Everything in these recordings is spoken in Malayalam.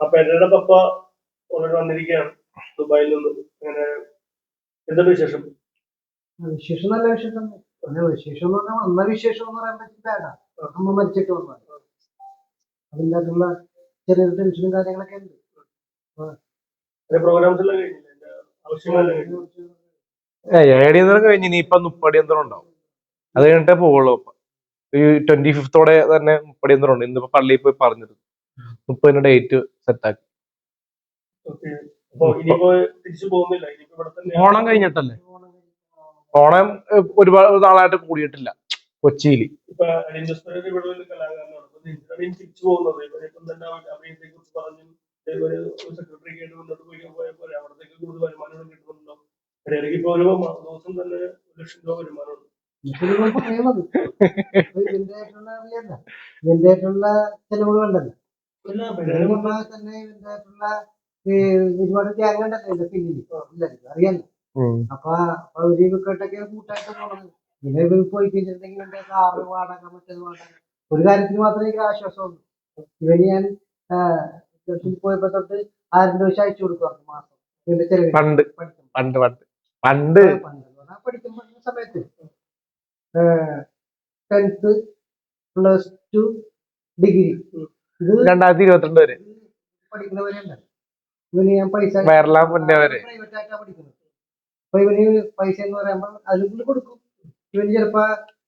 അപ്പൊ എന്റെ പപ്പ ഓൾറെഡി വന്നിരിക്കുകയാണ്. ദുബായിൽ നിന്ന്. അങ്ങനെ എന്തുണ്ട് വിശേഷം? വിശേഷം നല്ല വിശേഷം. പിന്നെ വിശേഷം എന്ന് പറഞ്ഞാൽ വന്ന വിശേഷം എന്ന് പറയാൻ പറ്റില്ല അമ്മ മരിച്ചിട്ട് വന്നാൽ അതിന്റെ അകത്തുള്ള ചെറിയൊരു ടെൻഷനും കാര്യങ്ങളൊക്കെ ഉണ്ട്. എന്റെ പ്രോഗ്രാംസ് എല്ലാം കഴിഞ്ഞില്ല? എന്റെ ആവശ്യങ്ങളെല്ലാം കഴിഞ്ഞു ഏഴ് ദിനം കഴിഞ്ഞ്. ഇനിയിപ്പൊ മുപ്പടി യന്ത്രം ഉണ്ടാവും. അത് കഴിഞ്ഞിട്ടേ പോവുള്ളൂ ഈ ട്വന്റി ഫിഫ്തോടെ തന്നെ മുപ്പടി യന്ത്രം ഉണ്ട്. ഇന്നിപ്പോ പള്ളിയിൽ പോയി പറഞ്ഞിരുന്നു. മുപ്പതിന് ഡേറ്റ് സെറ്റാക്കി ആക്കി. ഓണം കഴിഞ്ഞിട്ടല്ലേ? ഓണം ഒരുപാട് നാളായിട്ട് കൂടിയിട്ടില്ല. കൊച്ചിയിൽ. ഇപ്പൊ ചെലവുകൾ ഇവിടെ ഒരു തന്നെ പോയി ഒരുപാട് ഗ്യാങ് ഉണ്ടല്ലോ പിന്നിൽ അറിയാലോ. അപ്പൊ അപ്പൊ കൂട്ടായിട്ട് പോണത്. പിന്നെ ഇവർ കഴിഞ്ഞിട്ടുണ്ടെങ്കിൽ കാറ് വാടക മറ്റേത് വാടക. ഒരു കാര്യത്തിന് മാത്രമേ എനിക്ക് ആശ്വാസമുള്ളൂ. ഇവന് ഞാൻ പോയപ്പോ തൊട്ട് ആയിരം രൂപ അയച്ചു കൊടുക്കുമായിരുന്നു മാസം. പണ്ട്. പഠിക്കുമ്പോ. പണ്ട് പണ്ട്. പണ്ട്. പഠിക്കുമ്പോ സമയത്ത്. ടെൻത്ത് പ്ലസ് ടു ഡിഗ്രി രണ്ടായിരത്തി ഇരുപത്തിരണ്ട് വരെ. വയറലാം മുന്നേ വരെ. അപ്പൊ ഇവന് പൈസ എന്ന് പറയുമ്പോൾ കൊടുക്കും. ഇവന് ചിലപ്പോ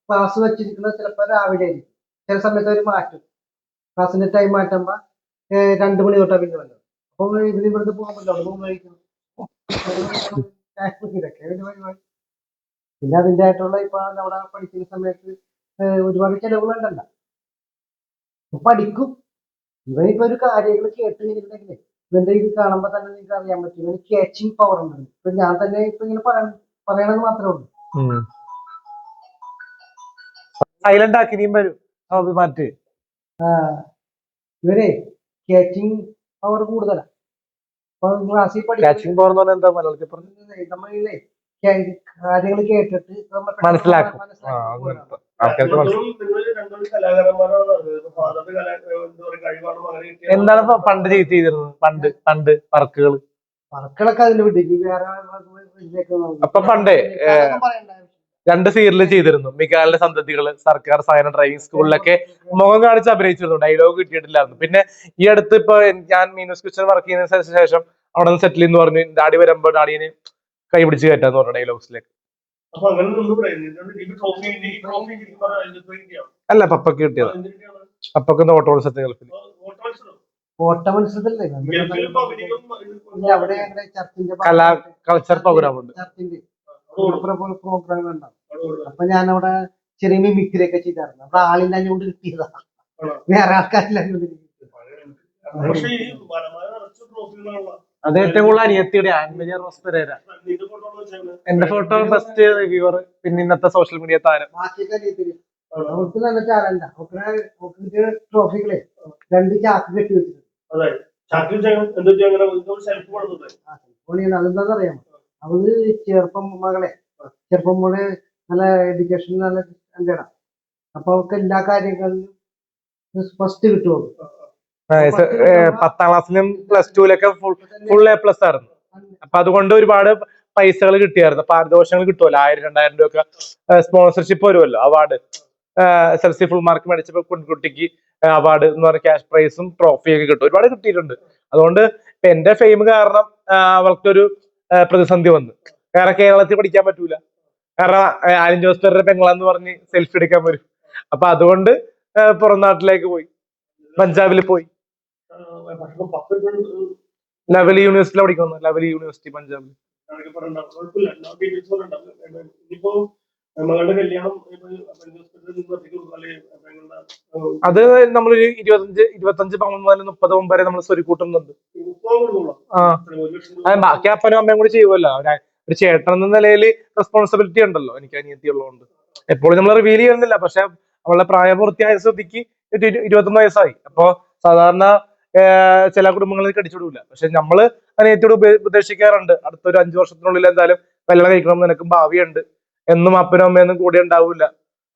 ക്ലാസ് വെച്ചിരിക്കുന്നത് ചിലപ്പോ രാവിലെ ആയിരിക്കും. ചില സമയത്ത് അവർ മാറ്റും. ക്ലാസ്സിന്റെ ടൈം മാറ്റുമ്പോ രണ്ടു മണി തൊട്ടാ പിന്നെ വന്നത്. അപ്പൊ ഇവന് ഇവിടുന്ന് പോകാൻ പറ്റില്ല. അവിടെ ഇതൊക്കെ പരിപാടി പിന്നെ അതിന്റെ ആയിട്ടുള്ള ഇപ്പൊ നമ്മുടെ പഠിക്കുന്ന സമയത്ത് ഒരുപാട് ചെലവുകളുണ്ടല്ലോ അപ്പൊ ഇവനിപ്പോ ഒരു കാര്യങ്ങൾ കേട്ട് കഴിഞ്ഞിട്ടുണ്ടെങ്കിലേ ഇവന്റെ ഇത് കാണുമ്പോ തന്നെ നിങ്ങൾക്ക് അറിയാൻ പറ്റും. ഇവന് ക്യാച്ചിങ് പവർ ഉണ്ട് ഇപ്പൊ ഞാൻ തന്നെ ഇപ്പൊ ഇങ്ങനെ പറയാൻ പറയണത് മാത്രമേ ഉള്ളൂ. സൈലന്റ് ആക്കി നീ വരും. മാറ്റ്. ഇവരെ ക്യാച്ചിങ് പവർ കൂടുതലാ. അപ്പൊ ക്ലാസ്സിൽ കാച്ചിങ് പവർ എന്ന് പറഞ്ഞാൽ എന്താ മലയാളത്തിൽ പറഞ്ഞു? നമ്മളില്ലേ കാര്യങ്ങൾ കേട്ടിട്ട് മനസ്സിലാക്കും. ആൾക്കാർക്ക് എന്താണ് പണ്ട് ചെയ്ത് ചെയ്തിരുന്നത്? പണ്ട് പണ്ട് വർക്കുകൾ വർക്കുകളൊക്കെ നോക്കാം. അപ്പൊ പണ്ടേ, രണ്ട് സീരിയൽ ചെയ്തിരുന്നു. മികാലിന്റെ സന്തതികൾ സർക്കാർ സഹന ഡ്രൈവിംഗ് സ്കൂളിലൊക്കെ മുഖം കാണിച്ച് അഭിനയിച്ചിരുന്നു. ഡയലോഗ് കിട്ടിയിട്ടില്ലായിരുന്നു. പിന്നെ ഈ അടുത്ത് ഇപ്പൊ ഞാൻ മീനൂസ് കിച്ചൺ വർക്ക് ചെയ്യുന്നതിന് ശേഷം അവിടെ നിന്ന് സെറ്റിൽ എന്ന് പറഞ്ഞു ഡാഡി വരുമ്പോ ഡാഡിനെ കൈ പിടിച്ച് കയറ്റാന്ന് പറഞ്ഞു ഡയലോഗ്സിലേക്ക് അല്ല പപ്പക്ക് കിട്ടിയത്. എന്തിനാണ് ഓട്ടോത്സവത്തെ ഗൾഫിൽ? ഓട്ട മത്സരത്തിലല്ലേ? അവിടെ ചർച്ചിന്റെ കലാ കൾച്ചർ പ്രോഗ്രാം ഉണ്ട് ചർച്ചിന്റെ പ്രോഗ്രാം ഉണ്ടാവും. അപ്പൊ ഞാനവിടെ അവിടെ ചെറിയ മിമിക്രി ഒക്കെ ചെയ്തായിരുന്നു. അപ്പൊ ആളില്ലാഞ്ഞുകൊണ്ട് കിട്ടിയതാ? വേറെ ആൾക്കാരില്ലാഞ്ഞുകൊണ്ട് കിട്ടിയത്. പക്ഷേ ഈ അത് ഏറ്റവും കൂടുതൽ അനിയത്തിയുടെ ആൻമരിയ റോസ് പെരേര എന്റെ ഫോട്ടോ ഫസ്റ്റ് റിവ്യൂവർ പിന്നെ ഇന്നത്തെ സോഷ്യൽ മീഡിയ താരം. അവർക്ക് നല്ല ടാലന്റ അവർക്ക് ട്രോഫികളെ രണ്ട് ചാക്ക് കെട്ടി വെച്ചിട്ടുണ്ട്. അവർ ചെറുപ്പം മകളെ. ചെറുപ്പം മോളെ നല്ല എഡ്യൂക്കേഷൻ നല്ല എന്താണ്? അപ്പൊ അവർക്ക് എല്ലാ കാര്യങ്ങളിലും ഫസ്റ്റ് കിട്ടുമോ പത്താം ക്ലാസ്സിലും പ്ലസ് ടുവിലൊക്കെ ഫുൾ ഫുൾ എ പ്ലസ് ആയിരുന്നു. അപ്പൊ അതുകൊണ്ട് ഒരുപാട് പൈസകൾ കിട്ടിയായിരുന്നു. പാരിതോഷങ്ങൾ കിട്ടുമല്ലോ ആയിരം രണ്ടായിരം രൂപ സ്പോൺസർഷിപ്പ് വരുമല്ലോ award S L C full mark മേടിച്ചപ്പോ കുട്ടിക്ക് അവാർഡ് എന്ന് പറഞ്ഞ ക്യാഷ് പ്രൈസും ട്രോഫിയൊക്കെ കിട്ടും. ഒരുപാട് കിട്ടിയിട്ടുണ്ട്. അതുകൊണ്ട് ഇപ്പൊ എന്റെ ഫെയിം കാരണം അവൾക്കൊരു പ്രതിസന്ധി വന്നു. കാരണം കേരളത്തിൽ പഠിക്കാൻ പറ്റൂല. കാരണം ആലിൻ ജോസ് പെരയുടെ പെങ്ങളെന്ന് പറഞ്ഞ് സെൽഫി എടുക്കാൻ വരും. അപ്പൊ അതുകൊണ്ട് പുറം നാട്ടിലേക്ക് പോയി. പഞ്ചാബിൽ പോയി. പക്ഷെ പത്ത് ലവലി ലവലി യൂണിവേഴ്സിറ്റി പഞ്ചാബ് ആൾക്ക് പറഞ്ഞിട്ടുണ്ടാവും. കുഴപ്പമില്ല. എല്ലാ details ഉം ഉണ്ടാവും. ഇനിയിപ്പോ മകളുടെ കല്യാണം അത് നമ്മളൊരു ഇരുപത്തഞ്ച് ഇരുപത്തഞ്ച് പവൻ മുതൽ മുപ്പത് പവൻ വരെ നമ്മൾ സ്വരി കൂട്ടുന്നുണ്ട്. ആ. ബാക്കി അപ്പനും അമ്മയും കൂടി ചെയ്യുമല്ലോ ഒരു ചേട്ടൻ എന്ന നിലയിൽ റെസ്പോൺസിബിലിറ്റി ഉണ്ടല്ലോ എനിക്ക് അനിയത്തി ഉള്ളതുകൊണ്ട് എപ്പോഴും നമ്മൾ റിവീൽ ചെയ്യുന്നില്ല. പക്ഷെ അവളുടെ പ്രായപൂർത്തിയായ സ്ഥിതിക്ക് ഇരുപത്തൊന്ന് വയസ്സായി. അപ്പോ സാധാരണ ചില കുടുംബങ്ങളിൽ കടിച്ചുവിടില്ല പക്ഷെ നമ്മൾ അനിയത്തിയോട് ഉപ- ഉപദേശിക്കാറുണ്ട്. അടുത്തൊരു അഞ്ചു വർഷത്തിനുള്ളിൽ എന്തായാലും കല്യാണം കഴിക്കണം നിനക്കും ഭാവിയുണ്ട്. എന്നും അപ്പനും അമ്മയൊന്നും കൂടെ ഉണ്ടാവില്ല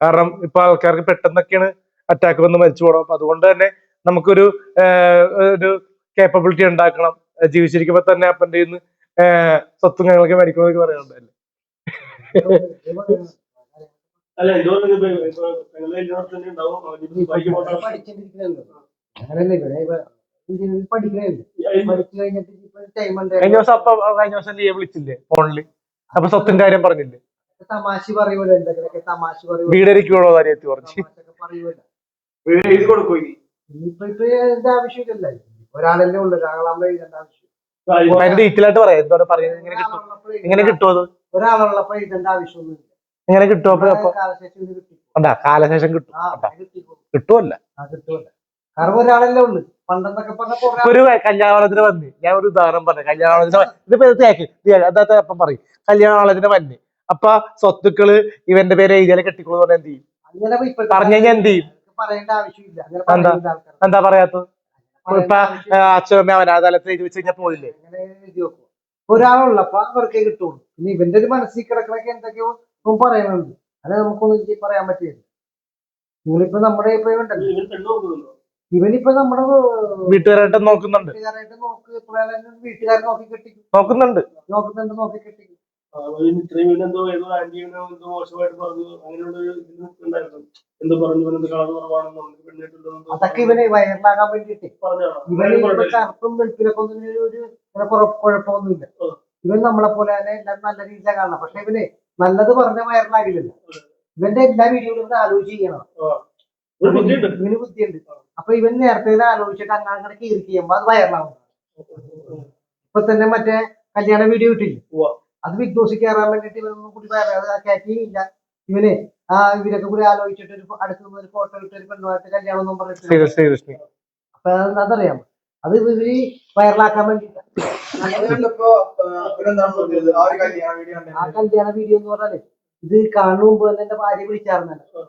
കാരണം ഇപ്പൊ ആൾക്കാർക്ക് പെട്ടെന്നൊക്കെയാണ് അറ്റാക്ക് വന്ന് മരിച്ചു പോകണം അപ്പൊ അതുകൊണ്ട് തന്നെ നമുക്കൊരു ഒരു കേപ്പബിലിറ്റി ഉണ്ടാക്കണം. ജീവിച്ചിരിക്കുമ്പോ തന്നെ അപ്പന്റെ ഇന്ന് സ്വത്തും ഞങ്ങൾക്ക് മേടിക്കണമെന്നൊക്കെ പറയാനുണ്ടല്ലേ അല്ല? ഇതുപോലെ ഇപ്പൊ തന്നെ ഉണ്ടാവും. അവർ എഞ്ചിനീയറിംഗ് പഠിച്ചു കഴിഞ്ഞിട്ട് ഇപ്പൊ ടൈം ഉണ്ട്. കഴിഞ്ഞ ദിവസം അപ്പൊ കഴിഞ്ഞ ദിവസം ലീവ് വിളിച്ചില്ലേ ഫോണിൽ? അപ്പൊ സ്വത്തിന്റെ കാര്യം പറഞ്ഞില്ലേ? തമാശ പറയുമല്ലോ എന്തെങ്കിലുമൊക്കെ തമാശ പറയുമല്ലോ. വീടരിക്കുള്ളൂ കാര്യത്തി പറഞ്ഞു തമാശയൊക്കെ പറയുമല്ലോ. വീട് എഴുതി കൊടുക്കും ഇനി? ഇനിയിപ്പോ ഇപ്പൊ ഇതിന്റെ ആവശ്യമില്ലല്ലോ. ഒരാളല്ലേ ഉള്ളു ഒരാളാകുമ്പോ എഴുതേണ്ട ആവശ്യം. അതിന്റെ ഡീറ്റെയിൽ ആയിട്ട് പറയാം. എന്താണ് പറയുന്നത്? ഇങ്ങനെ കിട്ടും? ഒരാളുള്ളപ്പോ എങ്ങനെ കിട്ടും അത്? ഒരാളുള്ളപ്പോ എഴുതേണ്ട ആവശ്യമൊന്നുമില്ല എങ്ങനെ കിട്ടും അപ്പൊ അപ്പൊ? കാലശേഷം ഇത് കാലശേഷം കിട്ടും ആ അതാ. കിട്ടിക്കോളും കിട്ടുമല്ല ആ കിട്ടുമല്ലോ കാരണം ഒരാളല്ലേ ഉള്ളു. ഇപ്പൊ ഒരു കല്യാണത്തിന് വന്ന്. ഞാൻ ഒരു ഉദാഹരണം പറഞ്ഞു. കല്യാണത്തിന് ഇതിപ്പോ ഇത് തേക്ക്. അതാ അപ്പം പറയും. കല്യാണത്തിന് വന്ന്. അപ്പൊ സ്വത്തുക്കൾ ഇവന്റെ പേര് എഴുതിയാലേ കെട്ടിക്കോളൂ പറഞ്ഞ എന്ത് ചെയ്യും? പറഞ്ഞു കഴിഞ്ഞാൽ എന്ത് ചെയ്യും? പറയേണ്ട ആവശ്യമില്ല. അങ്ങനെ എന്താ? എന്താ പറയാത്തത്? പറയേണ്ട ഇപ്പൊ. അച്ഛനമ്മ അനാഥാലയത്തിൽ എഴുതി വെച്ച് കഴിഞ്ഞാൽ പോയില്ലേ ഒരാളുള്ളപ്പോ അവർക്കേ കിട്ടുള്ളൂ. പിന്നെ ഇവന്റെ ഒരു മനസ്സിൽ കിടക്കണൊക്കെ എന്തൊക്കെയോ ഇവൻ പറയുന്നുണ്ട് അത് നമുക്കൊന്നും ഇനി പറയാൻ പറ്റില്ല. നിങ്ങളിപ്പോ നമ്മുടെ ഇപ്പൊ ഉണ്ടല്ലോ. ഇവനിപ്പോ നമ്മുടെ വീട്ടുകാരായിട്ട് നോക്കുന്നുണ്ട്. വീട്ടുകാരായിട്ട് നോക്ക് വീട്ടുകാരെ നോക്കി കെട്ടിക്കും. നോക്കുന്നുണ്ട്. നോക്കുന്നുണ്ട് നോക്കി കെട്ടിക്കും. ഏതോ എന്തോ മോശമായിട്ട് പറഞ്ഞു അങ്ങനെയുള്ള ഉണ്ടായിരുന്നു. എന്തോ പറഞ്ഞു ഇവനെന്ത് കളർ കുറവാണെന്ന് നമുക്ക് പെണ്ണിട്ടുണ്ടെന്ന് അതൊക്കെ ഇവനെ വയറിലാകാൻ വേണ്ടിട്ട് ഇവന് കറുപ്പും വെളുപ്പിലൊക്കെ ഒന്നും ഒരു കുഴപ്പമൊന്നുമില്ല. ഇവൻ നമ്മളെ പോലെ തന്നെ എല്ലാം നല്ല രീതിയിലാണ് കാണണം പക്ഷെ ഇവന് നല്ലത് പറഞ്ഞ വൈറലാകില്ലല്ലോ ഇവന്റെ എല്ലാ വീഡിയോകളും ഇവൻ ആലോചിച്ച് ചെയ്യണം. ഇവന് ബുദ്ധിയുണ്ട്. അപ്പൊ ഇവൻ നേരത്തെ ഇത് ആലോചിച്ചിട്ട് അങ്ങനെ അങ്ങനെ കീറി ചെയ്യുമ്പോ അത് വയറിലാവും ഇപ്പൊ തന്നെ മറ്റേ കല്യാണ വീഡിയോ ഇട്ടില്ല. അത് ബിഗ് ബോസ് കയറാൻ വേണ്ടിട്ട് ഇവനൊന്നും കൂടി കയറ്റിയില്ല ഇവന് ആ ഇവരൊക്കെ കൂടി ആലോചിച്ചിട്ട് ഒരു അടുത്ത് നിന്ന് ഒരു ഫോട്ടോ ഇട്ട് ഒരു പെണ്ണുമായിട്ട് കല്യാണം ഒന്നും പറഞ്ഞിട്ടില്ല. അപ്പൊ അത് അതറിയാം. അത് ഇവർ വൈറലാക്കാൻ വേണ്ടിട്ട് ആ ഒരു കല്യാണ വീഡിയോ ആ കല്യാണ വീഡിയോ എന്ന് പറഞ്ഞാൽ ഇത് കാണുന്ന മുമ്പ് തന്നെ എന്റെ ഭാര്യ വിളിച്ചായിരുന്നല്ലോ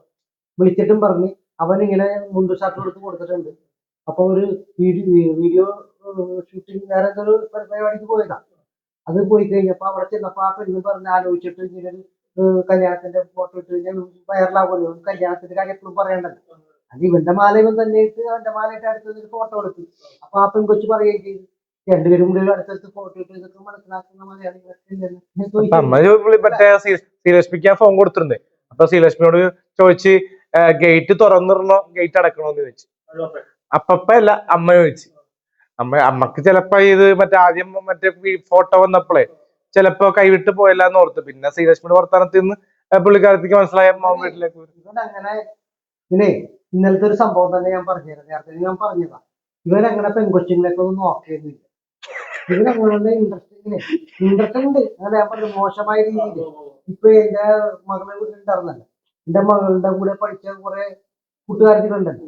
വിളിച്ചിട്ടും പറഞ്ഞ്. അവൻ ഇങ്ങനെ മുണ്ട് ഷർട്ട് എടുത്ത് കൊടുത്തിട്ടുണ്ട്. അപ്പൊ ഒരു വീഡിയോ വീഡിയോ ഷൂട്ടിംഗ് വേറെ എന്തൊരു പരിപാടിക്ക് പോയതാ. അത് പോയി കഴിഞ്ഞപ്പോ അവിടെ ചെന്നപ്പോ ആ പെണ്ണ് പറഞ്ഞ് ആലോചിച്ചിട്ട് ഇങ്ങനെ ഒരു കല്യാണത്തിന്റെ ഫോട്ടോ ഇട്ട് കഴിഞ്ഞാൽ വൈറലാകുമല്ലോ കല്യാണത്തിന്റെ കാര്യം എപ്പോഴും പറയണ്ടല്ലോ. അത് ഇവന്റെ മാല ഇവൻ തന്നെ ഇട്ട് അവന്റെ മാല ഇട്ട് അടുത്തത് ഫോട്ടോ എടുത്തു. അപ്പൊ ആ പെൺകൊച്ചു പറയുകയും ചെയ്തു. രണ്ടുപേരും കൂടി അടുത്തടുത്ത് ഫോട്ടോ ഇട്ട് ഇതൊക്കെ മനസ്സിലാക്കുന്ന മലയാളി ശ്രീലക്ഷ്മിക്ക് ആ ഫോൺ കൊടുത്തിട്ടുണ്ട്. അപ്പൊ ശ്രീലക്ഷ്മിയോട് ചോദിച്ച് ഗേറ്റ് തുറന്നിടണോ? ഗേറ്റ് അടക്കണോന്ന് ചോദിച്ചു. അപ്പപ്പ അല്ല അമ്മ ചോദിച്ചു. അമ്മ അമ്മയ്ക്ക് ചിലപ്പോ ഇത് മറ്റേ ആദ്യം മറ്റേ ഫോട്ടോ വന്നപ്പോഴേ ചിലപ്പോ കൈവിട്ട് പോയല്ലാന്ന് ഓർത്ത്. പിന്നെ ശ്രീലക്ഷ്മിയുടെ വർത്താനത്തിൽ നിന്ന് പുള്ളിക്കാരത്തേക്ക് മനസ്സിലായ അമ്മ വീട്ടിലേക്ക്. അങ്ങനെ ഇന്നലത്തെ ഒരു സംഭവം തന്നെ ഞാൻ പറഞ്ഞുതരാം നേരത്തെ ഞാൻ പറഞ്ഞതാ. ഇവൻ അങ്ങനെ നോക്കിയിരുന്നില്ല ഇവരങ്ങനെ അങ്ങനെ ഇൻട്രസ്റ്റ് ഇങ്ങനെ ഇൻട്രസ്റ്റ് ഉണ്ട്. അങ്ങനെ ഞാൻ പറഞ്ഞു മോശമായ രീതിയിൽ. ഇപ്പൊ എന്റെ മകളെ വീട്ടിലുണ്ടായിരുന്നല്ലോ. എന്റെ മകളുടെ കൂടെ പഠിച്ച കുറെ കൂട്ടുകാരത്തിലുണ്ടല്ലോ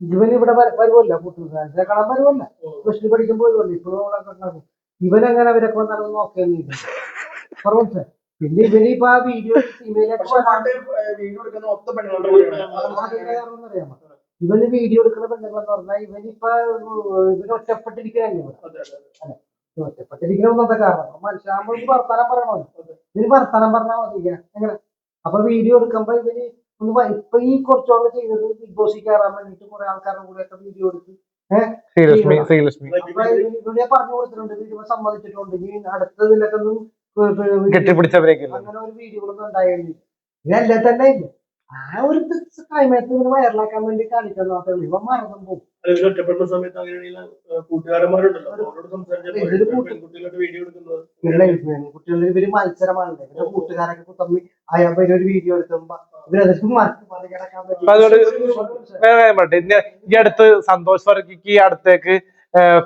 ഇവൻ ഇവിടെ വര- വരുമല്ല കൂട്ടുകാരത്തെ കാണാൻ വരുമല്ല പ്ലസ് പഠിക്കുമ്പോൾ വരുമല്ലോ ഇപ്പോഴും ഇവൻ അങ്ങനെ അവരൊക്കെ വന്നാലും നോക്കിയൊന്നുമില്ല പറഞ്ഞു പിന്നെ ഇവന് ഇപ്പൊ ആ വീഡിയോ അറിയാമോ ഇവന് വീഡിയോ എടുക്കുന്ന പെണ്ണുങ്ങളെന്ന് പറഞ്ഞാൽ ഇവനിപ്പോ ഇവന് ഒറ്റപ്പെട്ടിരിക്കുകയല്ലേ ഇവിടെ. ഒറ്റപ്പെട്ടിരിക്കണമെന്നത്തെ കാരണം. മനുഷ്യ നമ്മൾ വർത്താനം പറയണമല്ലോ ഇവന് വർത്താനം പറഞ്ഞാൽ മതി എങ്ങനെ? അപ്പൊ വീഡിയോ എടുക്കുമ്പോ ഇവർ ഒന്ന് ഇപ്പൊ ഈ കുറച്ചോളം ചെയ്തത് ബിഗ് ബോസിൽ കയറാൻ വേണ്ടിട്ട് കുറെ ആൾക്കാരുടെ കൂടെ ഒക്കെ വീഡിയോ എടുത്ത് ശ്രീലക്ഷ്മി ശ്രീലക്ഷ്മി അപ്പൊ ഇവനെ പറഞ്ഞു കൊടുത്തിട്ടുണ്ട് വീഡിയോ സമ്മതിച്ചിട്ടുണ്ട്. ഇനി അടുത്തതിലൊക്കെ ഒന്നും അങ്ങനെ ഒരു വീഡിയോ കെട്ടിപ്പിടിച്ചവരേക്കില്ല അങ്ങനെ ഒരു വീഡിയോകളൊന്നും ഉണ്ടായിരുന്നില്ല. ഇതല്ലേ തന്നെ ഇല്ല ആ ഒരു സമയത്ത് ഇവന് വൈറലാക്കാൻ വേണ്ടി കാണിക്കാൻ മാത്രമേ ഇവൻ മറന്നും പോകും ഒറ്റപ്പെടുന്ന സമയത്ത് പെൺകുട്ടികളുടെ ഇവർ മത്സരമാണ് ഇവരുടെ കൂട്ടുകാരൊക്കെ തമ്മിൽ അയാൾ ഒരു വീഡിയോ എടുക്കുമ്പോ ഈ അടുത്ത് സന്തോഷ് വർഗിക്ക് ഈ അടുത്തേക്ക്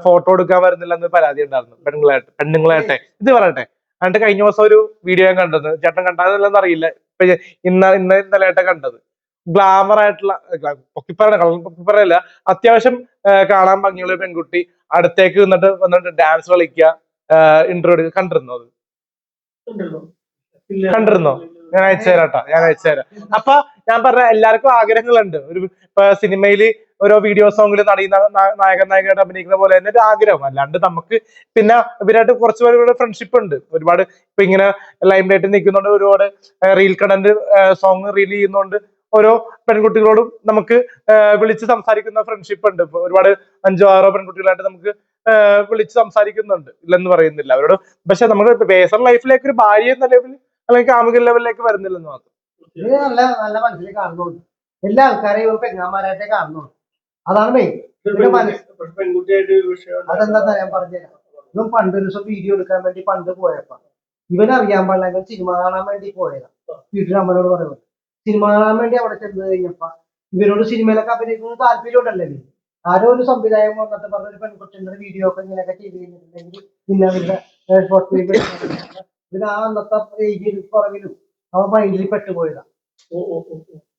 ഫോട്ടോ എടുക്കാൻ വരുന്നില്ലെന്ന് പരാതി ഉണ്ടായിരുന്നു. പെണ്ണുങ്ങളായിട്ട് പെണ്ണുങ്ങളായിട്ടെ. ഇത് പറയട്ടെ. എന്നിട്ട് കഴിഞ്ഞ ദിവസം ഒരു വീഡിയോ ഞാൻ കണ്ടത്. ചേട്ടൻ കണ്ടതെന്ന് അറിയില്ല. ഇപ്പൊ ഇന്ന ഇന്ന ഇന്നലെയായിട്ട് കണ്ടത്. ഗ്ലാമർ ആയിട്ടുള്ള പൊക്കിപ്പറയാണ് കളർ പൊക്കിപ്പറയല്ല അത്യാവശ്യം കാണാൻ ഭംഗിയുള്ള പെൺകുട്ടി അടുത്തേക്ക് നിന്നിട്ട് വന്നിട്ട് ഡാൻസ് കളിക്കുക ഇന്റർവ്യൂ എടുക്കുക. കണ്ടിരുന്നോ അത്. കണ്ടിരുന്നോ? ഞാൻ അയച്ചു തരാട്ടോ ഞാൻ അയച്ചു തരാം അപ്പൊ ഞാൻ പറഞ്ഞ എല്ലാവർക്കും ആഗ്രഹങ്ങളുണ്ട്. ഒരു സിനിമയിൽ ഓരോ വീഡിയോ സോങ്ങിൽ നടീ നായകൻ നായകനായിട്ട് അഭിനയിക്കുന്ന പോലെ തന്നെ ഒരു ആഗ്രഹം അല്ലാണ്ട് നമുക്ക് പിന്നെ ഇവരായിട്ട് കുറച്ച് പേരുടെ ഫ്രണ്ട്ഷിപ്പ് ഉണ്ട്. ഒരുപാട് ഇപ്പൊ ഇങ്ങനെ ലൈം ലൈറ്റിൽ നിൽക്കുന്നുണ്ട് ഒരുപാട് റീൽ കണ്ടന്റ് സോങ് റീൽ ചെയ്യുന്നുണ്ട് ഓരോ പെൺകുട്ടികളോടും നമുക്ക് വിളിച്ച് സംസാരിക്കുന്ന ഫ്രണ്ട്ഷിപ്പ് ഉണ്ട്. ഒരുപാട് അഞ്ചോ ആറോ പെൺകുട്ടികളായിട്ട് നമുക്ക് വിളിച്ച് സംസാരിക്കുന്നുണ്ട്. ഇല്ലെന്ന് പറയുന്നില്ല. അവരോട് പക്ഷെ നമ്മൾ പേഴ്സണൽ ലൈഫിലേക്ക് ഒരു ഭാര്യ എന്ന ലെവലിൽ അല്ലെങ്കിൽ കാമുക ലെവലിലേക്ക് വരുന്നില്ലെന്ന് മാത്രം. നല്ല നല്ല മനസ്സിൽ കാണുന്നുണ്ട് എല്ലാ ആൾക്കാരെയും പെങ്ങാമാരായിട്ടേ കാണുന്നുള്ളൂ അതാണ്. മെയിൻ അതെന്താ ഞാൻ പറഞ്ഞുതരാം ഇവൻ പണ്ട് ഒരു ദിവസം വീഡിയോ എടുക്കാൻ വേണ്ടി പണ്ട് പോയപ്പോ ഇവൻ അറിയാൻ പാടില്ല സിനിമ കാണാൻ വേണ്ടി പോയതാ. വീട്ടിൽ അമ്മനോട് പറയുന്നത് സിനിമ കാണാൻ വേണ്ടി അവിടെ ചെന്ന് കഴിഞ്ഞപ്പോ ഇവരോട് സിനിമയിലൊക്കെ അഭിനയിക്കുന്ന താല്പര്യം ഉണ്ടല്ലേ ആരോ ഒരു സംവിധായകൻ വന്നിട്ട് പറഞ്ഞ ഒരു പെൺകുട്ടിന്റെ വീഡിയോ ഒക്കെ ഇങ്ങനെയൊക്കെ ചെയ്ത് കഴിഞ്ഞിട്ടുണ്ടെങ്കിൽ പിന്നെ അവരുടെ ആ അന്നത്തെ ഏജിൽ പുറകിലും അവൻ മൈൻഡിൽ പെട്ടുപോയതാ.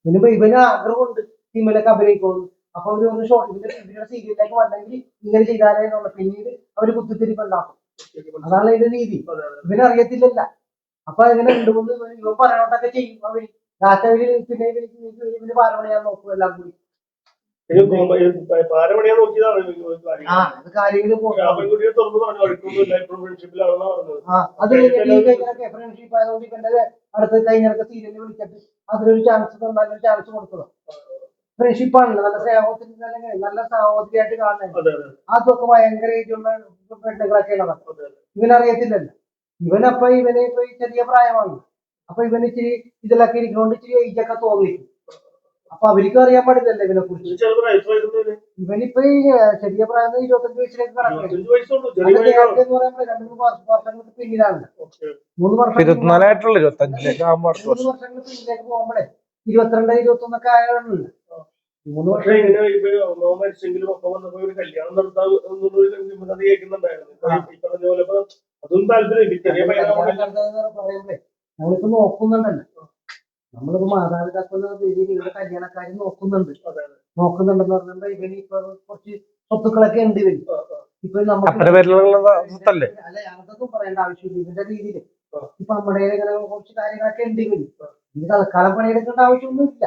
പിന്നെ. ഇവന് ആഗ്രഹമുണ്ട് സിനിമയിലൊക്കെ അഭിനയിക്കുന്നു അപ്പൊ അവർ ഒന്ന് ഷോർട്ട് ഇതിന്റെ സീരിയലിലേക്ക് വന്നെങ്കിൽ ഇങ്ങനെ ചെയ്താലേ എന്നുള്ള. പിന്നീട് അവർ കുത്തിത്തിരിപ്പ് ഉണ്ടാക്കും. അതാണ് ഇതിന്റെ രീതി. ഇവന് അറിയത്തില്ലല്ല. ഇവനറിയത്തില്ലല്ല അപ്പൊ അങ്ങനെ രണ്ടു മൂന്ന് ഇവൻ പറയണോട്ടൊക്കെ ചെയ്യും. അവർ രാത്രി പിന്നെ ഇവർ പാരമണിയാൻ നോക്കും എല്ലാം കൂടി. അത് ഫ്രണ്ട്ഷിപ്പ് ആയതുകൊണ്ട് ഇവന്റെ അടുത്ത് കഴിഞ്ഞ സീരിയലിൽ വിളിച്ചിട്ട് അതിലൊരു ചാൻസ് ചാൻസ് കൊടുത്തത്. ഫ്രണ്ട്ഷിപ്പ് ആണല്ലോ നല്ല സ്നേഹത്തിന് നല്ല നല്ല സഹോദരിയായിട്ട് കാണുന്നത്. ആ തൊക്കെ അതൊക്കെ ഭയങ്കര ഏജുള്ള. ഇവനറിയത്തില്ലല്ലോ. ഇവനപ്പൊ ഇവന് ഇപ്പൊ ചെറിയ പ്രായമാണ്. അപ്പൊ ഇവന് ഇച്ചിരി ഇതിലൊക്കെ ഇരിക്കുന്നോണ്ട് ഇച്ചിരി ഏജൊക്കെ തോന്നിക്കും. അപ്പൊ അവർക്ക് അറിയാൻ പാടില്ലല്ലോ ഇവനെ കുറിച്ച്. ഇവനിപ്പോ ഈ ചെറിയ പ്രായം ഇരുപത്തഞ്ച് വയസ്സിലേക്ക് രണ്ട് മൂന്ന് വർഷങ്ങൾക്ക് പിന്നിലാണ്. ഓക്കേ. മൂന്ന് വർഷം ഇരുപത്തിനാലായിട്ടുള്ള ഇരുപത്തഞ്ചിലേക്ക് ആകുമ്പോൾ അടുത്ത മൂന്ന് വർഷം. വർഷങ്ങൾക്ക് പിന്നിലേക്ക് പോകുമ്പോഴേ ഇരുപത്തിരണ്ട് ഇരുപത്തൊന്നൊക്കെ ആയാലുണ്ട് മൂന്ന് പക്ഷേ വർഷം ഇങ്ങനെ ഇപ്പൊ മരിച്ചെങ്കിലും ഒപ്പം വന്നപ്പോ ഒരു കല്യാണം നടത്താൻ നിബന്ധന കേൾക്കുന്നുണ്ടായിരുന്നു ഇപ്പൊ ഈ പറഞ്ഞ പോലെ അതും താല്പര്യം. ചെറിയ നമ്മളിപ്പോ നോക്കുന്നുണ്ടല്ലോ നമ്മളിപ്പോ മാതാപിതാക്കളുടെ രീതിയിൽ ഇവിടെ കല്യാണക്കാരി നോക്കുന്നുണ്ട്. നോക്കുന്നുണ്ടെന്ന് പറഞ്ഞാൽ ഇവന് ഇപ്പൊ കുറച്ച് സ്വത്തുക്കളൊക്കെ ഉണ്ട് ഇവന്. ഇപ്പൊ നമ്മൾ അപ്പന്റെ സ്വത്തല്ലേ അല്ല അതൊന്നും പറയേണ്ട ആവശ്യമില്ല ഇവന്റെ രീതിയിൽ ആ. ഇപ്പൊ നമ്മുടെ ഇങ്ങനെ കുറച്ച് കാര്യങ്ങളൊക്കെ ഉണ്ട് ഇനി ഇത് തൽക്കാലം പണിയെടുക്കേണ്ട ആവശ്യമൊന്നുമില്ല.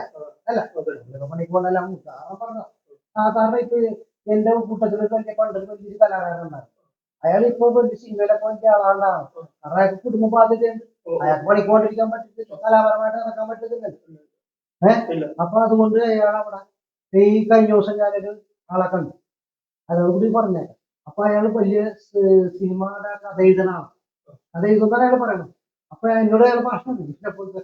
അല്ല പണിക്ക് പോകണല്ല സാറാ പറഞ്ഞ. സാധാരണ ഇപ്പൊ എന്റെ കൂട്ടത്തിൽ വലിയ പണ്ടൊരു വലിയൊരു കലാകാരനുണ്ടായിരുന്നു അയാൾ ഇപ്പൊ വലിയ സിനിമയിലൊക്കെ വലിയ ആളാണ്ടാണ് കാരണം അയാൾക്ക് കുടുംബ ബാധ്യതയുണ്ട്. അയാൾക്ക് പണിക്കൊണ്ടിരിക്കാൻ പറ്റത്തില്ല കലാപരമായിട്ട് നടക്കാൻ പറ്റത്തില്ല. ഏഹ് അപ്പൊ അതുകൊണ്ട് അയാൾ അവിടെ ഈ കഴിഞ്ഞ ദിവസം ഞാനൊരു ആളെ കണ്ടു. അതോടുകൂടി പറഞ്ഞേക്കാം. അപ്പൊ അയാൾ വലിയ സിനിമയുടെ കഥ എഴുതണാണ് കഥ എഴുതുന്ന അയാൾ പറയണം. അപ്പൊ എന്നോട് അയാൾ പറഞ്ഞു ഇതിനെപ്പോലത്തെ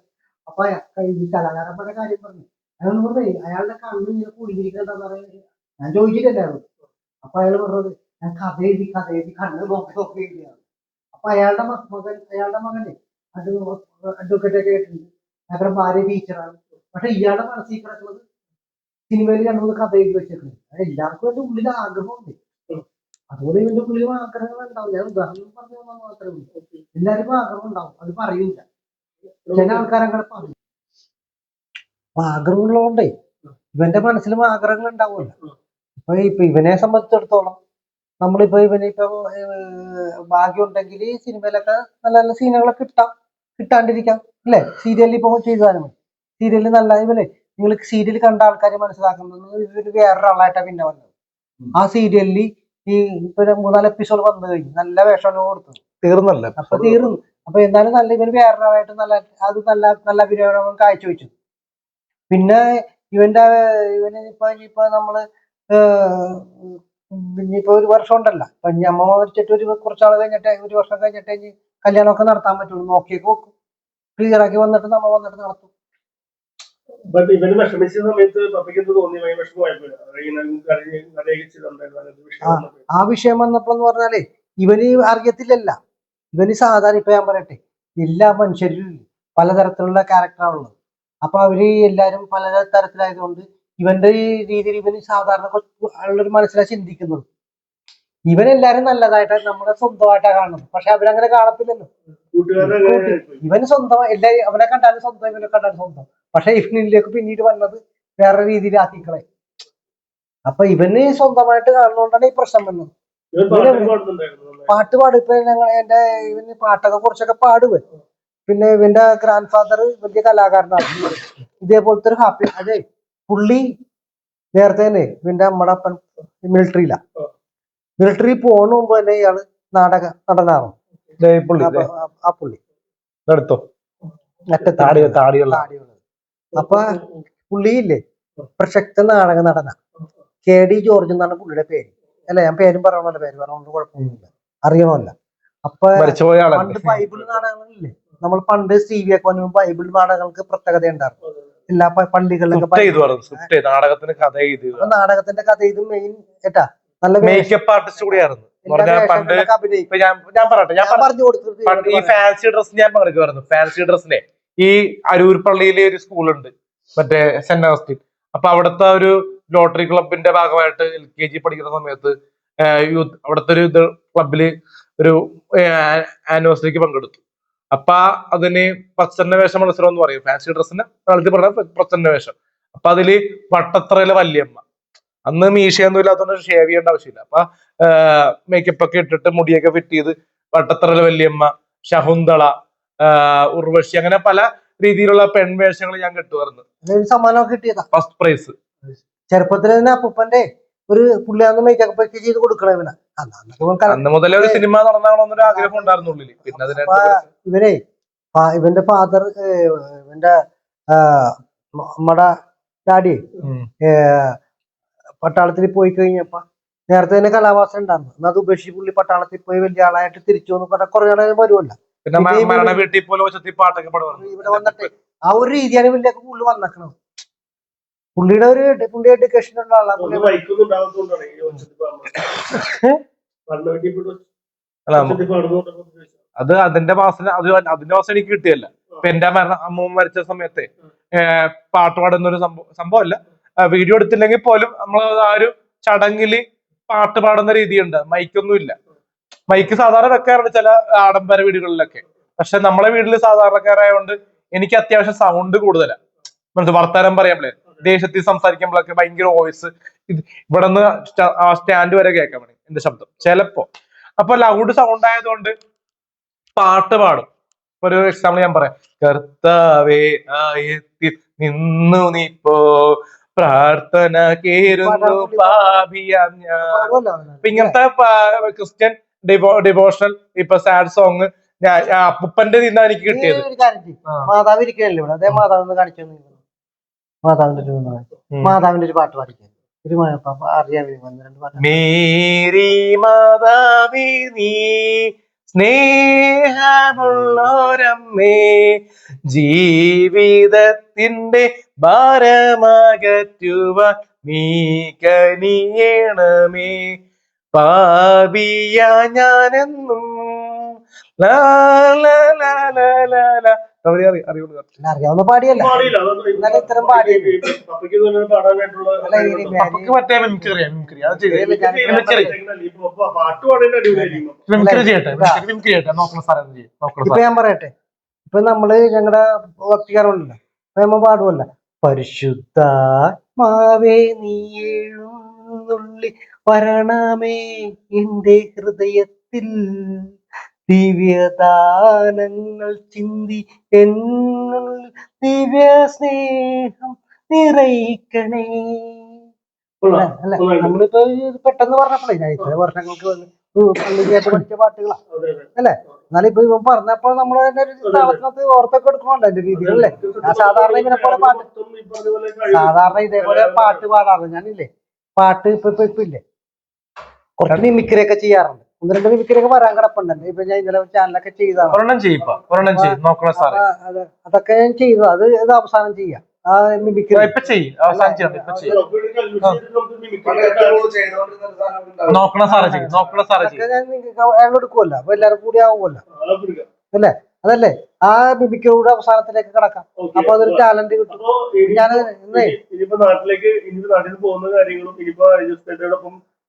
അപ്പൊ അയാ- ഈ കലാകാരന്മാരുടെ കാര്യം പറഞ്ഞു. അയാൾ പറഞ്ഞേ അയാളുടെ കണ്ണ് ഇങ്ങനെ കുടിഞ്ഞിരിക്കുന്നത് പറയുന്നത് ഞാൻ ചോദിച്ചിട്ടില്ല അപ്പൊ അയാൾ പറഞ്ഞത് ഞാൻ കഥ എഴുതി കഥ എഴുതി കണ്ണ് നോക്കി നോക്കി എഴുതിയാണ് അപ്പൊ അയാളുടെ മകൻ അയാളുടെ മകനെ അത് അഡ്വക്കേറ്റ് ഒക്കെ ആയിട്ടുണ്ട് അയാളുടെ ഭാര്യ ടീച്ചറാണ് പക്ഷെ ഇയാളുടെ മനസ്സിൽ കിടക്കുന്നത് സിനിമയിൽ കണ്ടുപോകുന്ന കഥ എഴുതി വെച്ചേക്കുന്നത് അത് എല്ലാവർക്കും എന്റെ ഉള്ളിൽ ആഗ്രഹമുണ്ട്. അതുപോലെ ഇവന്റെ പുള്ളിയും ആഗ്രഹങ്ങൾ ഉണ്ടാവും. ഞാൻ ഉദാഹരണം പറഞ്ഞു തന്നാൽ മാത്രമേ ഉള്ളൂ. എല്ലാവർക്കും ആഗ്രഹം ഉണ്ടാവും. അത് പറയൂല. ചില ആൾക്കാരങ്ങനെ പറയും. ആഗ്രഹമുള്ളതുകൊണ്ടേ ഇവന്റെ മനസ്സിലും ആഗ്രഹങ്ങൾ ഉണ്ടാവുമല്ലോ. ഇപ്പൊ ഇപ്പൊ ഇവനെ സംബന്ധിച്ചിടത്തോളം നമ്മളിപ്പോ ഇവന് ഇപ്പൊ ഉണ്ടെങ്കിൽ സിനിമയിലൊക്കെ നല്ല നല്ല സീനുകളൊക്കെ കിട്ടാം കിട്ടാണ്ടിരിക്കാം. അല്ലെ? സീരിയലിൽ ഇപ്പൊ ചെയ്താലും സീരിയലിൽ നല്ല ഇവനെ നിങ്ങൾ സീരിയൽ കണ്ട ആൾക്കാർ മനസ്സിലാക്കുന്നത് ഇവർ വേറൊരാളായിട്ടാണ് പിന്നെ വന്നത്. ആ സീരിയലിൽ ഈ ഇപ്പൊ മൂന്നാൽ എപ്പിസോഡ് വന്നു കഴിഞ്ഞു. നല്ല വേഷമാണ് കൊടുത്തു തീർന്നല്ലേ അപ്പൊ തീർന്നു. അപ്പൊ എന്തായാലും നല്ല ഇവന് വേറൊരാളായിട്ട് നല്ല അത് നല്ല നല്ല അഭിനയം കാഴ്ചവെച്ചു. പിന്നെ ഇവന്റെ ഇവന് ഇപ്പൊ ഇനിയിപ്പോ നമ്മൾ ഇനിയിപ്പോ ഒരു വർഷം ഉണ്ടല്ലോ. ഇപ്പൊ അമ്മ മരിച്ചിട്ട് ഒരു കുറച്ചാൾ കഴിഞ്ഞിട്ട് ഒരു വർഷം കഴിഞ്ഞിട്ട് ഇനി കല്യാണമൊക്കെ നടത്താൻ പറ്റുള്ളൂ. നോക്കിയൊക്കെ നോക്കും ക്ലിയർ ആക്കി വന്നിട്ട് നമ്മ വന്നിട്ട് നടത്തും. ബട്ട് ഇവന് വിഷമിച്ച സമയത്ത് പപ്പയ്ക്ക് എന്ത് തോന്നി? ആ. വിഷയം വന്നപ്പോന്ന് പറഞ്ഞാലേ ഇവന് അറിയത്തില്ലല്ല. ഇവന് സാധാരണ ഇപ്പൊ ഞാൻ പറയട്ടെ എല്ലാ മനുഷ്യരിലും പലതരത്തിലുള്ള ക്യാരക്ടറാണുള്ളത് അപ്പൊ അവർ എല്ലാരും പല തരത്തിലായതുകൊണ്ട് ഇവന്റെ രീതിയിൽ ഇവന് സാധാരണ ഉള്ളൊരു മനസ്സിലാണ് ചിന്തിക്കുന്നത്. ഇവനെല്ലാരും നല്ലതായിട്ട് നമ്മുടെ സ്വന്തമായിട്ടാണ് കാണുന്നത്. പക്ഷെ അവരങ്ങനെ കാണത്തില്ലല്ലോ. ഇവന് സ്വന്തം എല്ലാരും അവനെ കണ്ടാലും സ്വന്തം ഇവനെ കണ്ടാലും സ്വന്തം. പക്ഷെ ഇവനിലേക്ക് പിന്നീട് വന്നത് വേറെ രീതിയിലാക്കിക്കളെ. അപ്പൊ ഇവന് സ്വന്തമായിട്ട് കാണുന്നോണ്ടാണ് ഈ പ്രശ്നം വന്നത്. പാട്ട് പാടും ഇപ്പൊ ഞങ്ങൾ എന്റെ ഇവന് പാട്ടൊക്കെ കുറച്ചൊക്കെ പാടുവേ. പിന്നെ ഇവന്റെ ഗ്രാൻഡ് ഫാദർ വലിയ കലാകാരനാണ്. ഇതേപോലത്തെ ഒരു ഹാപ്പി അതെ പുള്ളി നേരത്തെ തന്നെ ഇവന്റെ അമ്മയുടെ അപ്പൻ മിലിറ്ററിയിലാ മിലിറ്ററി പോണ മുമ്പ് തന്നെ ഇയാൾ നാടക നടനാണ്? പുള്ളി ആ പുള്ളി. എടുത്തോ താടിയുള്ള അപ്പൊ പുള്ളിയില്ലേ? പ്രശസ്ത നാടക നടന. കെ ഡി ജോർജ് എന്നാണ് പുള്ളിയുടെ പേര്. അല്ല ഞാൻ പേരും പറയണമല്ലോ പേര് പറഞ്ഞോണ്ട് കുഴപ്പമൊന്നുമില്ല. അറിയണമല്ല. അപ്പൊ പണ്ട് ബൈബിൾ നാടകങ്ങളില്ലേ? നമ്മൾ പണ്ട് സി വി ഒക്കെ വന്നു ബൈബിൾ നാടകങ്ങൾക്ക് പ്രത്യേകത ഉണ്ടായിരുന്നു. എല്ലാ പള്ളികളിലൊക്കെ ചെയ്തു കഥ എഴുതി. നാടകത്തിന്റെ കഥ ഇത് മെയിൻ ഏട്ടാ നല്ല മേക്കപ്പ് ആർട്ടിസ്റ്റ് കൂടിയായിരുന്നു. പണ്ട് ഞാൻ ഞാൻ പറയട്ടെ ഞാൻ പണ്ട് ഈ ഫാൻസി ഡ്രസ് ഞാൻ പങ്കെടുക്കുമായിരുന്നു. ഫാൻസി ഡ്രസ്സിനെ ഈ അരൂർ പള്ളിയിലെ ഒരു സ്കൂളുണ്ട്. മറ്റേ സെന്റ് അഗസ്റ്റിൻ. അപ്പൊ അവിടുത്തെ ഒരു ലോട്ടറി ക്ലബിന്റെ ഭാഗമായിട്ട് എൽ കെ ജി പഠിക്കുന്ന സമയത്ത് യൂത്ത് അവിടുത്തെ ഒരു ഇത് ക്ലബിൽ ഒരു ആനിവേഴ്സറിക്ക് പങ്കെടുത്തു. അപ്പൊ അതിന് പ്രസന്ന വേഷം മത്സരം എന്ന് പറയും ഫാൻസി ഡ്രസ്സിന് പറഞ്ഞ പ്രസന്ന വേഷം. അപ്പൊ അതിൽ വട്ടത്തറയിലെ വല്യമ്മ. അന്ന് മീശയൊന്നും ഇല്ലാത്തതുകൊണ്ട് ഷേവ് ചെയ്യേണ്ട ആവശ്യമില്ല. അപ്പൊ മേക്കപ്പ് ഒക്കെ ഇട്ടിട്ട് മുടിയൊക്കെ ഫിറ്റ് ചെയ്ത് വട്ടത്തറയിലെ വല്യമ്മ ശകുന്തള ഉർവശി അങ്ങനെ പല രീതിയിലുള്ള പെൺവേഷങ്ങൾ ഞാൻ കിട്ടുമായിരുന്നു. സമ്മാനം സമ്മാനമൊക്കെ കിട്ടിയതാ? ഫസ്റ്റ് പ്രൈസ് ചെറുപ്പത്തിൽ തന്നെ അപ്പൂപ്പന്റെ ഒരു പുള്ളിയാന്ന് മേക്കപ്പ് ഒക്കെ ചെയ്ത് കൊടുക്കണം ഇവനെ. അന്ന് മുതലേ ഒരു സിനിമ നടന്നാണോന്നൊരു ആഗ്രഹം ഉണ്ടായിരുന്നു ഉള്ളിൽ. പിന്നെ ഇവരെ ഇവന്റെ ഫാദർ ഇവന്റെ നമ്മടെ ഡാഡി. പട്ടാളത്തിൽ പോയി കഴിഞ്ഞപ്പോ നേരത്തെ തന്നെ കലാവാസം ഉണ്ടായിരുന്നു. എന്നാൽ അത് ഉപേക്ഷിച്ച് പുള്ളി പട്ടാളത്തിൽ പോയി വലിയ ആളായിട്ട് തിരിച്ചു വന്ന്. പറഞ്ഞാൽ കുറെ നാളെ വരുമല്ല. ഇവിടെ വന്നിട്ട് ആ ഒരു രീതിയാണ് വലിയ പുള്ളി വന്നേക്കണത്. പുള്ളിയുടെ ഒരു പുള്ളി എഡ്യൂക്കേഷൻ ഉള്ള ആളാണ്. അത് അതിന്റെ വാസന അത് അതിന്റെ വാസന എനിക്ക് കിട്ടിയല്ല ഇപ്പൊ എന്റെ മരണം അമ്മ മരിച്ച സമയത്തെ പാട്ട് പാടുന്ന ഒരു സംഭവം സംഭവമല്ല. വീഡിയോ എടുത്തില്ലെങ്കിൽ പോലും നമ്മൾ ആ ഒരു ചടങ്ങിൽ പാട്ട് പാടുന്ന രീതിയുണ്ട്. മൈക്കൊന്നുമില്ല. മൈക്ക് സാധാരണ വെക്കാറുണ്ട് ചില ആഡംബര വീടുകളിലൊക്കെ. പക്ഷെ നമ്മളെ വീട്ടിൽ സാധാരണക്കാരായതുകൊണ്ട് എനിക്ക് അത്യാവശ്യം സൗണ്ട് കൂടുതലാണ് മനസ്സിലായി വർത്താനം പറയുമ്പോഴേ ദേശത്തിൽ സംസാരിക്കുമ്പോഴൊക്കെ ഭയങ്കര വോയിസ് ഇവിടെ നിന്ന് സ്റ്റാൻഡ് വരെ കേൾക്കാൻ വേണ്ടി എന്റെ ശബ്ദം. ചിലപ്പോ. അപ്പൊ ലൗഡ് സൗണ്ട് ആയതുകൊണ്ട് പാട്ട് പാടും. ഇപ്പൊ ഒരു എക്സാമ്പിൾ ഞാൻ പറയാം. കർത്താവേ നിന്നു നിന്നു നീപ്പോ പ്രാർത്ഥന കേരുന്നു പാപിയാം ഞാൻ ഇപ്പൊ ഇങ്ങനത്തെ ക്രിസ്ത്യൻ ഡിവോ ഡിവോഷണൽ ഇപ്പൊ സാഡ് സോങ് ഞാൻ അപ്പൂപ്പന്റെ നിന്നാ എനിക്ക് കിട്ടിയത്. മാതാവ് ഇരിക്കണല്ലേ ഇവിടെ? അതേ മാതാവ് ഒന്ന് കാണിച്ചു മാതാവിന്റെ ഒരു. മാതാവിന്റെ ഒരു പാട്ട് പാടിക്കാൻ ഒരു അറിയാൻ രണ്ട് പാട്ട്. മേരി മാതാവി നീ സ്നേഹമുള്ളോരമ്മേ ജീവിതത്തിന്റെ ഭാരമകറ്റുവാൻ നീ കനിയണമേ പാപിയ ഞാനെന്നും ലാ ലാ ലാ ലാ ലാ. അവരെ അറിയുള്ളൂ അറിയാവുന്ന പാടിയല്ല. ഇത്തരം. പപ്പയ്ക്ക് മറ്റേ മിമിക്രി മിമിക്രി. അത് ചെയ്തേ. മിമിക്രി ഇപ്പൊ മിമിക്രി ചെയ്യട്ടെ മിമിക്രി- ചെയ്യട്ടെ. നോക്കണം സാറേ. നോക്കണം ഞാൻ പറയട്ടെ. ഇപ്പൊ നമ്മൾ ഞങ്ങളുടെ ഭക്തികാരമുണ്ടല്ലോ അപ്പൊ നമ്മ പാടുമല്ല പരിശുദ്ധ നീ എഴുന്നുള്ളി വരണമേ. എന്റെ ഹൃദയത്തിൽ ദിവ്യദാനങ്ങൾ ചിന്തി എന്നുള്ളിൽ ദിവ്യ സ്നേഹം നിറയിക്കണേ. അല്ല. നമ്മളിപ്പോ പെട്ടെന്ന് പറഞ്ഞപ്പോഴേ ഞാൻ ഇത്ര വർഷങ്ങൾക്ക് വന്ന് പള്ളിക്കായിട്ട് പഠിച്ച പാട്ടുകളാ. അല്ലെ. എന്നാലും ഇപ്പൊ ഇവൻ പറഞ്ഞപ്പോ നമ്മൾ തന്നെ ഒരു താളത്തിനകത്ത് ഓർത്തൊക്കെ എടുക്കണമല്ലോ എന്റെ രീതിയിലല്ലേ ഞാൻ സാധാരണ ഇങ്ങനെ പോലെ പാട്ട്. സാധാരണ ഇതേപോലെ പാട്ട് പാടാറുണ്ട്. ഞാനില്ലേ പാട്ട് ഇപ്പൊ ഇപ്പൊ ഇപ്പൊ ഇല്ലേ? കുറച്ച് മിമിക്രി ഒക്കെ ചെയ്യാറുണ്ട്. ഒന്ന് രണ്ട് മിമിക്രി ഒക്കെ വരാൻ കിടപ്പുണ്ട്. ഇപ്പൊ ഞാൻ ഇന്നലെ ചാനലൊക്കെ ചെയ്താണ് ഒരെണ്ണം ചെയ്യിപ്പോ ഒരെണ്ണം ചെയ്യും. നോക്കണം സാറേ. അത്. അതൊക്കെ ഞാൻ ചെയ്തു. അത് ഇത് അവസാനം ചെയ്യാം. ആ മിമിക്രി. ഇപ്പൊ അവസാനം ചെയ്യണം ഇപ്പൊ. നോക്കണം സാറേ നോക്കണം സാറേ അയാൾ എടുക്കുമല്ലോ അപ്പൊ എല്ലാവരും കൂടി ആവുമല്ലോ. അല്ലേ. അതല്ലേ? ആ മിമിക്രിയുടെ അവസാനത്തിലേക്ക് കിടക്കാം. അപ്പൊ അതൊരു ടാലന്റ് കിട്ടും. ഞാൻ ഇനി- ഇനിയിപ്പോ നാട്ടിലേക്ക് ഇനിയിപ്പോ നാട്ടിൽ പോകുന്ന കാര്യങ്ങളും ഇനിയിപ്പോ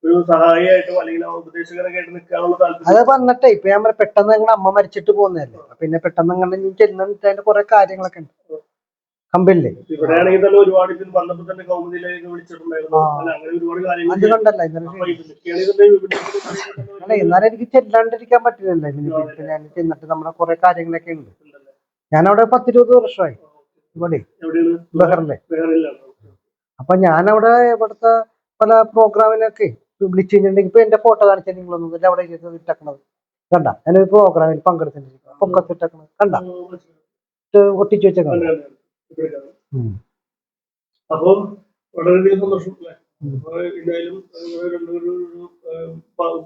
ഒരു സഹായിയായിട്ടും അല്ലെങ്കിൽ ആ ഉപദേശകരൊക്കെ ആയിട്ട് നിൽക്കാനുള്ള താല്പര്യം. അത് വന്നിട്ടേ ഇപ്പൊ ഞാൻ പറയാം, പെട്ടെന്ന് ഞങ്ങളുടെ അമ്മ മരിച്ചിട്ട് പോകുന്നതല്ലേ? പിന്നെ പെട്ടെന്ന് അങ്ങനെ ചെന്നിട്ട് അതിന്റെ കുറെ കാര്യങ്ങളൊക്കെ ഉണ്ട്. തന്നെ ഒരുപാട് ഇത് വന്നപ്പോ തന്നെ കൗമുദിയിലേക്ക് വിളിച്ചിട്ടുണ്ടായിരുന്നു. അല്ല അങ്ങനെ ഒരുപാട് കാര്യങ്ങൾ അത് കണ്ടല്ല ഇന്നലെ അപ്പൊ ഇത് നിൽക്കുകയാണെങ്കിൽ തന്നെ ഇവിടെ അല്ല എന്നാലും എനിക്ക് ചെല്ലാണ്ടിരിക്കാൻ പറ്റില്ലല്ലോ. ഞാൻ ചെന്നിട്ട് നമ്മുടെ കുറെ കാര്യങ്ങളൊക്കെ ഉണ്ട്. ഞാൻ അവിടെ പത്തിരുപത് വർഷമായി. ഇവിടെ എവിടെയാണ്? ബഹറിലെ. ബഹറിലാണ്. അപ്പൊ ഞാനവിടെ ഇവിടുത്തെ പല പ്രോഗ്രാമിനൊക്കെ വിളിച്ചു കഴിഞ്ഞിട്ടുണ്ടെങ്കിൽ ഇപ്പൊ എന്റെ ഫോട്ടോ കാണിച്ചാൽ നിങ്ങളൊന്നും അവിടെ ഇട്ടക്കണത്. കണ്ട? ഞാനൊരു പ്രോഗ്രാമിൽ പങ്കെടുത്തിട്ടുണ്ട്. പൊക്കത്ത് ഇട്ടക്കണത്. കണ്ട? ഒട്ടിച്ചു വെച്ചേക്കണം അപ്പം വളരെയധികം സന്തോഷം എന്തായാലും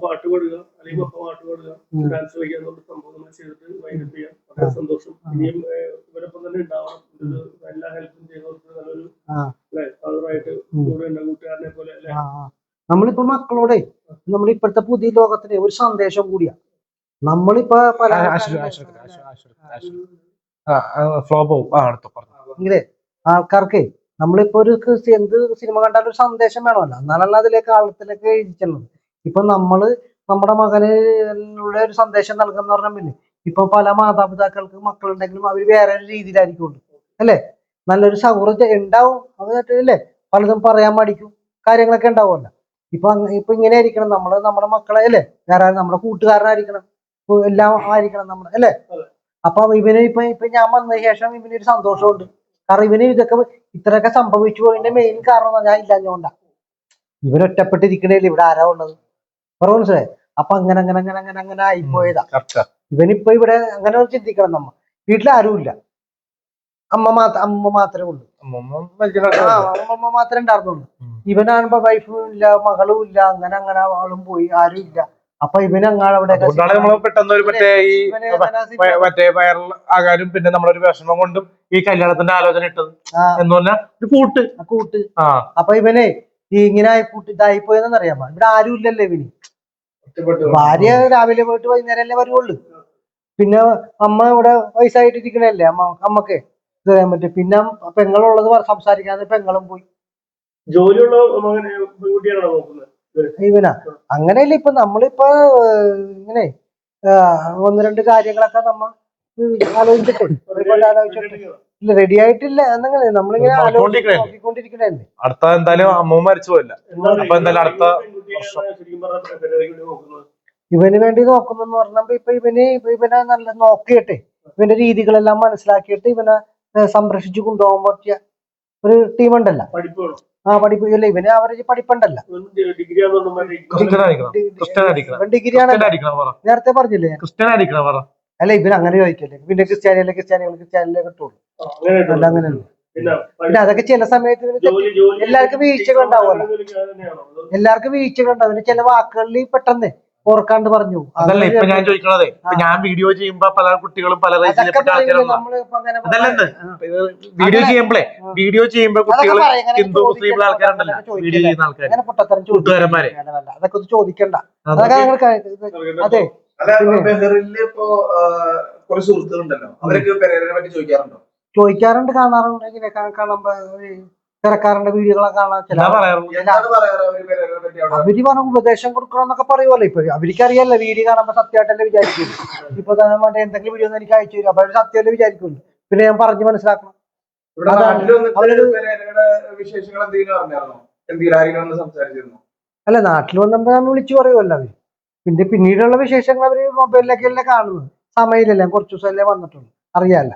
പാട്ട് പാടുക അല്ലെങ്കിൽ ഒപ്പം പാട്ട് പാടുക ഉം. ഡാൻസ് കളിക്കുക എന്നുള്ള സംഭവം നമ്മൾ ചെയ്തിട്ട് വൈകിട്ട് ചെയ്യാം. വളരെ സന്തോഷം. ഇനിയും ഏഹ്, ഇവരൊപ്പം തന്നെ ഉണ്ടാവണം. ഇത് എല്ലാ ഹെൽപ്പും ചെയ്തവർക്ക് നല്ലൊരു ഫാദറായിട്ട്. കൂടെ കൂട്ടുകാരനെ പോലെ അല്ലെ. നമ്മളിപ്പോ മക്കളോടെ നമ്മൾ ഇപ്പോഴത്തെ പുതിയ ലോകത്തിന് ഒരു സന്ദേശം കൂടിയാ. നമ്മളിപ്പോ പല ഇങ്ങനെ ആൾക്കാർക്ക് നമ്മളിപ്പോ ഒരു എന്ത് സിനിമ കണ്ടാലും ഒരു സന്ദേശം വേണമല്ലോ. എന്നാലല്ല അതിലേക്ക് ആളത്തിലേക്ക് എഴുതിച്ചുള്ളത് ഇപ്പൊ നമ്മൾ നമ്മുടെ മകന് ഉള്ള ഒരു സന്ദേശം നൽകുന്ന പറഞ്ഞാൽ പിന്നെ ഇപ്പൊ പല മാതാപിതാക്കൾക്ക് മക്കളുണ്ടെങ്കിലും അവർ വേറെ ഒരു രീതിയിലായിരിക്കും അല്ലേ? നല്ലൊരു സൗഹൃദം ഉണ്ടാവും. അത് അല്ലേ പലതും പറയാൻ മടിക്കും. കാര്യങ്ങളൊക്കെ ഉണ്ടാവുമല്ലോ. ഇപ്പൊ ഇപ്പൊ ഇങ്ങനെ ആയിരിക്കണം നമ്മൾ നമ്മുടെ മക്കളെ അല്ലേ? വേറെ നമ്മുടെ കൂട്ടുകാരനായിരിക്കണം. ഇപ്പൊ എല്ലാം ആയിരിക്കണം നമ്മുടെ അല്ലേ. അപ്പൊ ഇവന് ഇപ്പൊ ഇപ്പൊ ഞാൻ വന്നതിന് ശേഷം ഇവന് ഒരു സന്തോഷമുണ്ട്. കാരണം ഇവന് ഇതൊക്കെ ഇത്രയൊക്കെ സംഭവിച്ചു പോയതിന്റെ മെയിൻ കാരണം ഞാൻ ഇല്ലാഞ്ഞോണ്ടാ. ഇവൻ ഒറ്റപ്പെട്ടിരിക്കണേൽ ഇവിടെ ആരാ ഉള്ളത്? പറഞ്ഞു മനസ്സിലായി? അപ്പൊ അങ്ങനെ അങ്ങനെ അങ്ങനെ അങ്ങനെ അങ്ങനെ ആയിപ്പോയതാ. ഇവനിപ്പോ ഇവിടെ അങ്ങനെ ചിന്തിക്കണം നമ്മ. വീട്ടിൽ ആരുമില്ല അമ്മ മാത്ര അമ്മ മാത്രമേ ഉള്ളൂ. ആ അമ്മ മാത്രമേ ഉണ്ടായിരുന്നുള്ളൂ. ഇവനാകുമ്പോ വൈഫും ഇല്ല മകളും ഇല്ല അങ്ങനെ അങ്ങനെ ആളും പോയി ആരും ഇല്ല. അപ്പൊ അങ്ങാട് അവിടെ അതുകൊണ്ടാണ് നമ്മൾ പെട്ടെന്ന് ഒരു മറ്റേ ഈ ഇവനെ വ- അങ്ങനെ വ- മറ്റേ വൈറൽ ആകാനും പിന്നെ നമ്മളൊരു വിഷമം കൊണ്ടും ഈ കല്യാണത്തിന്റെ ആലോചന ഇട്ടത്. ആ, എന്ന് പറഞ്ഞാൽ ഒരു കൂട്ട്. ആ കൂട്ട്. ആ. അപ്പൊ ഇവനെ ഈ ഇങ്ങനെ ആയി കൂട്ടി ഇതായിപ്പോയെന്ന് അറിയാമോ? ഇവിടെ ആരും ഇല്ലല്ലോ ഇവന്. ഭാര്യ രാവിലെ പോയിട്ട് വൈകുന്നേരം അല്ലേ വരുവുള്ളൂ. പിന്നെ അമ്മ ഇവിടെ വയസ്സായിട്ടിരിക്കണല്ലേ? അമ്മ അമ്മയ്ക്ക്. ഇത് ചെയ്യാൻ പറ്റും. പിന്നെ പെങ്ങളുള്ളത് സംസാരിക്കാതെ പെങ്ങളും പോയി. ജോലിയുള്ള പെൺകുട്ടിയാണോ നോക്കുന്നത്? ഇവനാ. അങ്ങനെയല്ല ഇപ്പൊ നമ്മളിപ്പോ ഇങ്ങനെ ഒന്ന് രണ്ട് കാര്യങ്ങളൊക്കെ നമ്മ ആലോചിച്ചിട്ട് ഇല്ല റെഡി ആയിട്ടില്ല എന്നങ്ങനെ നമ്മളിങ്ങനെ? നോക്കിക്കൊണ്ടിരിക്കണല്ലേ. അടുത്ത എന്തായാലും അമ്മ മരിച്ചു പോയില്ല. അപ്പൊ എന്തായാലും അടുത്ത ഇവന് വേണ്ടി നോക്കുന്നെന്ന് പറഞ്ഞപ്പോ ഇപ്പൊ ഇവന് ഇപ്പൊ ഇവനെ നല്ല നോക്കിയിട്ട് ഇവന്റെ രീതികളെല്ലാം മനസ്സിലാക്കിയിട്ട് ഇവനെ സംരക്ഷിച്ചു കൊണ്ടുപോകാൻ പറ്റിയ ഒരു ടീം ഉണ്ടല്ലോ ആ പഠിപ്പ് ഇല്ല ഇവന് അവർ പഠിപ്പുണ്ടല്ല. നേരത്തെ പറഞ്ഞില്ലേ? അല്ല ഇവന് അങ്ങനെ ചോദിക്കല്ലേ? പിന്നെ ക്രിസ്ത്യാനിയല്ലേ? ക്രിസ്ത്യാനികൾ ക്രിസ്ത്യാനിയിലേ കിട്ടുള്ളൂ. അങ്ങനെ അല്ല അങ്ങനെയല്ല പിന്നെ അതൊക്കെ ചില സമയത്ത് എല്ലാവർക്കും വീഴ്ചകൾ ഉണ്ടാവുമല്ലോ. എല്ലാവർക്കും വീഴ്ചകളുണ്ടാവും പിന്നെ ചില വാക്കുകളിൽ പെട്ടെന്ന് ഓർക്കാണ്ട് പറഞ്ഞു. അതല്ല ഇപ്പൊ ഞാൻ ചോദിക്കണതെ ഞാൻ വീഡിയോ ചെയ്യുമ്പോ പല കുട്ടികളും പല റേഞ്ചിൽപ്പെട്ട അതല്ലെന്ന് വീഡിയോ ചെയ്യുമ്പോളെ ചെയ്യുമ്പോഴേ വീഡിയോ ചെയ്യുമ്പോ കുട്ടികൾ ഹിന്ദു മുസ്ലിം ആൾക്കാരുണ്ടല്ലോ അതൊക്കെ വീഡിയോ ചെയ്യുന്ന ആൾക്കാർ കൂട്ടുകാരന്മാരെ. അതൊക്കെ ഒന്ന് ചോദിക്കണ്ട. അതൊക്കെ ഞങ്ങൾ അതെ. അല്ല ഇപ്പൊ സുഹൃത്തുക്കളുണ്ടല്ലോ അവരൊക്കെ പെരേരനെ പറ്റി ചോദിക്കാറുണ്ടോ? ചോദിക്കാറുണ്ട് കാണാറുണ്ട് ഇങ്ങനെ കാണുമ്പോ തിരക്കാറുണ്ട് വീഡിയോകളൊക്കെ കാണാൻ ചില അവർ പറഞ്ഞ ഉപദേശം കൊടുക്കണമെന്നൊക്കെ പറയുമല്ലോ ഇപ്പൊ അവർക്ക് അറിയാലോ വീഡിയോ കാണുമ്പോ സത്യമായിട്ടല്ലേ വിചാരിക്കും ഇപ്പൊ തന്നെ മറ്റേ എന്തെങ്കിലും വീഡിയോ ഒന്ന് എനിക്ക് അയച്ചു തരും അപ്പൊ അവർ സത്യമല്ലേ വിചാരിക്കുള്ളൂ. പിന്നെ ഞാൻ പറഞ്ഞു മനസ്സിലാക്കണം. അല്ല നാട്ടിൽ വന്നപ്പോ ഞാൻ വിളിച്ചു പറയുമല്ലോ അവർ. പിന്നെ പിന്നീടുള്ള വിശേഷങ്ങൾ അവർ മൊബൈലിലൊക്കെ അല്ലേ കാണുന്നത്. സമയമില്ലല്ലേ കുറച്ച് ദിവസമല്ലേ വന്നിട്ടുള്ളൂ. അറിയാല്ല